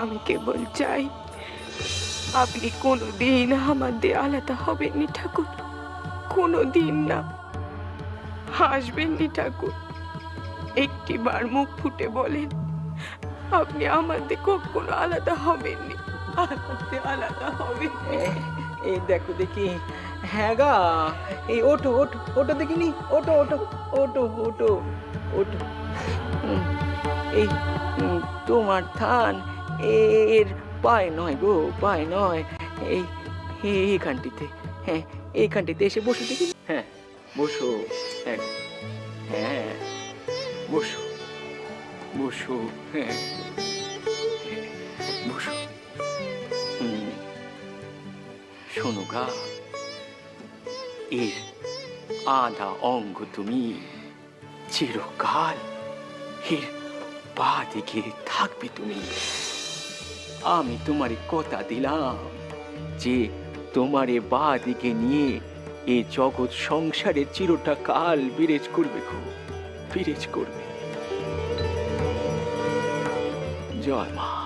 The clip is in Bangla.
আমি কেবল চাই আপনি কোনো দিন আমার দিয়ে আলাদা হবেননি ঠাকুর। কোনো দিন না। হাসবেননি ঠাকুর। একটি বার মুখ ফুটে বলেন, আপনি আমার দিয়ে কখনো আলাদা হবেননি। দিয়ে আলাদা হবেন এই দেখো দেখি। হ্যাঁ গা, এই ওঠো ওঠো ওঠো দেখিনি। ওঠো ওঠো ওঠো ওঠো। হুম, এই তোমার থান এর পায় নয় গো পায় নয়। এই এই- এইখানটিতে হ্যাঁ এইখানটিতে এসে বসো দেখি। হ্যাঁ বসো হ্যাঁ হ্যাঁ বসো বসো হ্যাঁ বসো। শোনো গা এর আধা অঙ্গ তুমি চিরকাল এর পা দিকে থাকবে তুমি। আমি তোমারে কথা দিলাম যে তোমারে বা দিকে নিয়ে এ জগৎ সংসারে চিরটা কাল বিরেজ করবে গো, বিরেজ করবে। জয় মা।